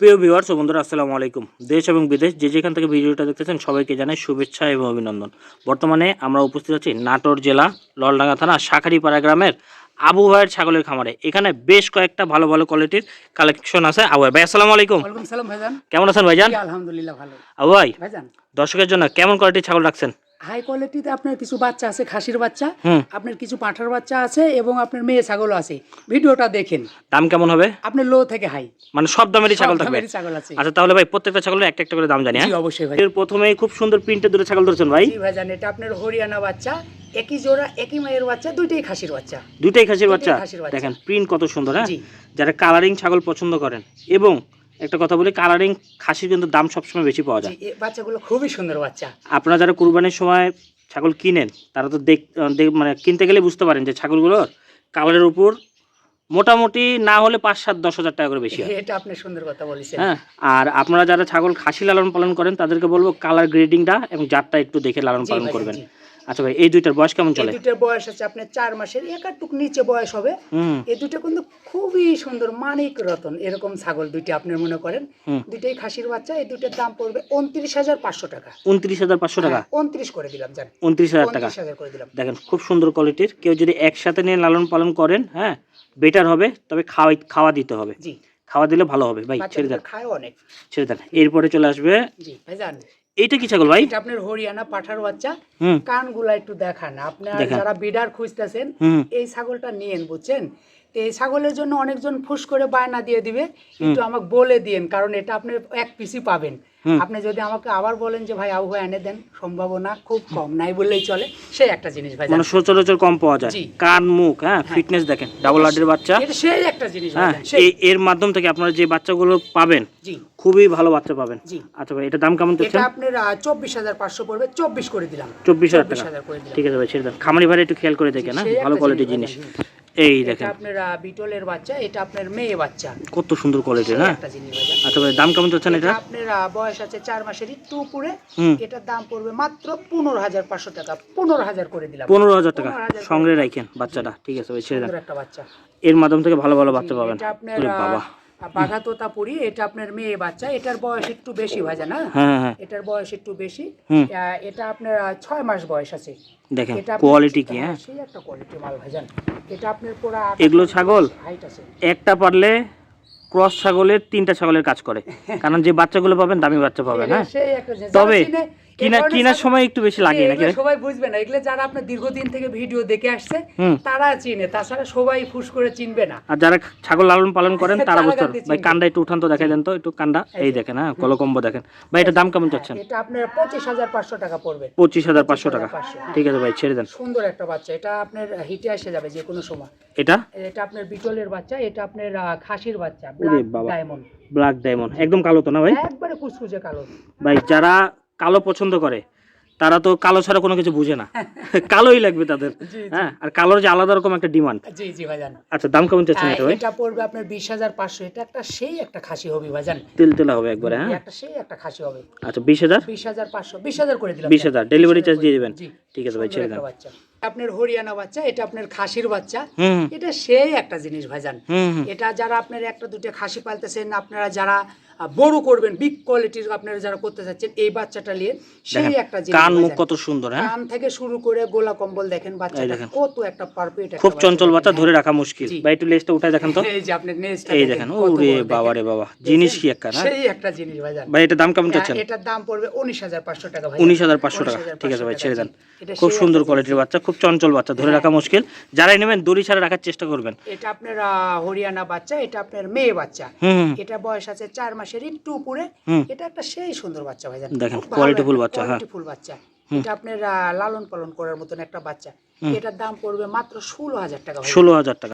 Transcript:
প্রিয় ভিউয়ার্স বন্ধুরা আসসালামু আলাইকুম। দেশ এবং বিদেশ যে যেখান থেকে ভিডিওটা দেখতেছেন সবাইকে জানাই শুভেচ্ছা এবং অভিনন্দন। বর্তমানে আমরা উপস্থিত আছি নাটোর জেলা ললডাঙ্গা থানা শাখারিপাড়া গ্রামের আবু ভাইয়ের ছাগলের খামারে। এখানে বেশ কয়েকটা ভালো ভালো কোয়ালিটির কালেকশন আছে আবু ভাই। আসসালামু আলাইকুম। কেমন আছেন ভাইজান? আলহামদুলিল্লাহ ভালো। আবু ভাই ভাইজান। দর্শকের জন্য কেমন কোয়ালিটির ছাগল রাখছেন? হাই কোয়ালিটিতে আপনার কিছু বাচ্চা আছে খাসির বাচ্চা আপনার কিছু পাঁঠার বাচ্চা আছে এবং আপনার মেয়ে ছাগল আছে। ভিডিওটা দেখেন। দাম কেমন হবে? আপনার লো থেকে হাই মানে সব দামেরই ছাগল থাকবে? ছাগল আছে। আচ্ছা তাহলে ভাই প্রত্যেকটা ছাগলের একটা একটা করে দাম জানি হ্যাঁ? অবশ্যই ভাই। এর প্রথমেই খুব সুন্দর প্রিন্টের দুটো ছাগল ধরেছেন ভাই। জি ভাইজান এটা আপনার হরিয়ানা বাচ্চা একই জোড়া একই মায়ের বাচ্চা দুইটাই খাসির বাচ্চা। দুইটাই খাসির বাচ্চা? দেখেন প্রিন্ট কত সুন্দর হ্যাঁ? যারা কালারিং ছাগল পছন্দ করেন। এবং একটা কথা বলি কালারিং খাসির কিন্তু দাম সবসময় বেশি পাওয়া যায়। বাচ্চাগুলো খুবই সুন্দর বাচ্চা। আপনারা যারা কুরবানির সময় ছাগল কিনেন তারা তো দেখ মানে কিনতে গেলে বুঝতে পারেন যে ছাগলগুলোর কালারের উপর মোটামুটি না হলে পাঁচ সাত দশ হাজার টাকা করে বেশি হয়। এটা আপনি সুন্দর কথা বলেছেন। হ্যাঁ আর আপনারা যারা ছাগল খাসি লালন পালন করেন তাদেরকে বলব কালার গ্রেডিংটা এবং জাতটা একটু দেখে লালন পালন করবেন। আচ্ছা ভাই এই দুইটার বয়স কেমন এই চলে? দুটার বয়স আছে আপনার চার মাসের একাটুক নিচে বয়স হবে। এই দুটো কিন্তু খুবই সুন্দর মানিক রতন এরকম ছাগল দুইটা আপনি মনে করেন। দুইটাই খাসির বাচ্চা এই দুটোর দাম পড়বে উনত্রিশ হাজার পাঁচশো টাকা। উনত্রিশ হাজার পাঁচশো টাকা? উনত্রিশ করে দিলাম জান। উনত্রিশ হাজার টাকা। করে দিলাম। দেখেন খুব সুন্দর কোয়ালিটির। কেউ যদি একসাথে নিয়ে লালন পালন করেন হ্যাঁ বেটার হবে তবে খাওয়াই খাওয়া দিতে হবে। জি। খাওয়া দিলে ভালো হবে। ভাই ছেড়ে দেন। খায় অনেক। ছেড়ে দেন। এরপরে চলে আসবে জি এইটা কি ছাগল ভাই? এটা আপনার হরিয়ানা পাঠার বাচ্চা। কানগুলা একটু দেখান। আপনার যারা বিডার খুঁজতেছেন এই ছাগলটা নিয়েন বুঝছেন? তো এই ছাগলের জন্য অনেকজন ফুস করে বায়না দিয়ে দিবে কিন্তু আমাকে বলে দিয়েন কারণ এটা আপনি এক পিসি পাবেন। আপনি যদি আমাকে আবার বলেন যে ভাই আবহাওয়া এনে দেন সম্ভাবনা খুব কম নাই বললেই চলে। সেই একটা জিনিস ভাই মানে সচরাচর কম পাওয়া যায়। কান মুখ হ্যাঁ ফিটনেস দেখেন ডাবল হার্টের বাচ্চা। এটা সেই একটা জিনিস হ্যাঁ এর মাধ্যম থেকে আপনারা যে বাচ্চাগুলো পাবেন জি। খুবই ভালো বাচ্চা পাবেন। আচ্ছা ভাই এটা দাম কেমন এটা চাচ্ছেন? আপনার চব্বিশ হাজার পাঁচশো পড়বে চব্বিশ করে দিলাম। চব্বিশ হাজার টাকা। ঠিক আছে ভাই ছেড়ে দেন। খামারি ভাই একটু খেয়াল করে দেখেন হ্যাঁ ভালো কোয়ালিটির জিনিস এই এটা দেখেন। আপনার বিটলের বাচ্চা এটা আপনার মেয়ে বাচ্চা। কত সুন্দর কোয়ালিটি না? হ্যাঁ আচ্ছা ভাই দাম কেমন চাচ্ছেন এটা এটা? আপনার বয়স আছে চার মাসের একটু উপরে। এটার দাম পড়বে মাত্র পনেরো হাজার পাঁচশো টাকা। পনেরো হাজার করে দিলাম। পনেরো হাজার টাকা। 15,000 সঙ্গে রাখেন বাচ্চাটা। ঠিক আছে ভাই ছেড়ে একটা বাচ্চা। এর মাধ্যম থেকে ভালো ভালো বাচ্চা পাবেন। এটা আপনার বাবা। বাঘা তোতাপুরি এটা আপনার মেয়ে বাচ্চা এটার বয়স একটু বেশি ভাজা না হ্যাঁ হ্যাঁ হ্যাঁ। এটার বয়স একটু বেশি। এটা আপনার ছয় মাস বয়স আছে। দেখেন এটা কোয়ালিটি কি হ্যাঁ? সেই একটা কোয়ালিটি মাল ভাজান এটা আপনার পুরো এগুলো ছাগল? হাইট আছে। একটা পারলে ক্রস ছাগলের তিনটা ছাগলের কাজ করে। কারণ যে বাচ্চাগুলো পাবেন দামি বাচ্চা পাবেন হ্যাঁ। তবে কিনা কিনার সময় একটু বেশি লাগে নাকি? সবাই বুঝবে না। এগুলো যারা আপনার দীর্ঘদিন থেকে ভিডিও দেখে আসছে তারা চিনে। তাছাড়া সবাই ফুস করে চিনবে না। আর যারা ছাগল লালন পালন করেন তারা বুঝতে ভাই কান্ডা একটু উঠান তো দেখাই দেন তো একটু কান্ডা। এই দেখেন হ্যাঁ কলকম্ব দেখেন। ভাই এটা দাম কেমন চাচ্ছেন? এটা আপনার পঁচিশ হাজার পাঁচশো টাকা পড়বে। পঁচিশ হাজার পাঁচশো টাকা। 25,500 ঠিক আছে ভাই ছেড়ে দেন। সুন্দর একটা বাচ্চা। এটা আপনার হিটে এসে যাবে যে কোনো সময়। এটা? এটা আপনার বিটলের বাচ্চা এটা আপনার খাসির বাচ্চা। ডায়মন্ড ব্ল্যাক ডায়মন্ড একদম কালো তো না ভাই? একবারে কুচকুচে কালো। ভাই যারা কালো পছন্দ করে তারা তো কালো ছাড়া কোনো কিছু বুঝে না। কালোই লাগবে তাদের। হ্যাঁ আর কালোর যে আলাদা রকম একটা ডিমান্ড। জি জি ভাইজান। আচ্ছা দাম কেমন চাচ্ছেন এটা ভাই? এটা পড়বে আপনার বিশ হাজার পাঁচশো। এটা একটা সেই একটা খাসি হবে ভাইজান। তেল তেলা হবে একবারে হ্যাঁ? একটা সেই একটা খাসি হবে। আচ্ছা বিশ হাজার? বিশ হাজার পাঁচশো বিশ হাজার করে দিলাম। বিশ হাজার ডেলিভারি চার্জ দিয়ে দিবেন। জি ঠিক আছে ভাই ছেড়ে দাও দেন। আপনার হরিয়ানা বাচ্চা এটা আপনার খাসির বাচ্চা। এটা সেই একটা জিনিস ভাইজান। এটা যারা আপনার একটা দুটো খাসি পালতেছেন আপনারা যারা বড় করবেন বিগ কোয়ালিটির আপনারা যারা করতে চাচ্ছেন এই বাচ্চাটা নিয়ে সেই একটা জিনিস কান মুখ কত সুন্দর হ্যাঁ? কান থেকে শুরু করে গোলা কম্বল দেখেন বাচ্চাটা কত একটা পারফেক্ট খুব চঞ্চল বাচ্চা ধরে রাখা মুশকিল। ভাই একটু লেজটা উঠায় দেখেন তো। এই যে আপনি নেজটা এই দেখেন, ওরে বাবা রে বাবা জিনিস কি একটা না? সেই একটা জিনিস ভাইজান। ভাই এটা দাম কেমন চাচ্ছেন? এটার দাম পড়বে উনিশ হাজার পাঁচশো টাকা ভাই উনিশ হাজার পাঁচশো টাকা। ঠিক আছে ভাই ছেড়ে দেন। খুব সুন্দর কোয়ালিটির বাচ্চা খুব চঞ্চল বাচ্চা ধরে রাখা মুশকিল। যারাই নেবেন দড়ি ছাড়া রাখার চেষ্টা করবেন। এটা আপনার হরিয়ানা বাচ্চা এটা আপনার মেয়ে বাচ্চা। এটা বয়স আছে চার মাসের একটু উপরে। এটা একটা সেই সুন্দর বাচ্চা ভাই দেখেন, qualityful বাচ্চা, হ্যাঁ। ফুল বাচ্চা। এটা আপনার লালন পালন করার মতন একটা বাচ্চা। এটার দাম পড়বে মাত্র ষোলো হাজার টাকা ষোলো হাজার টাকা।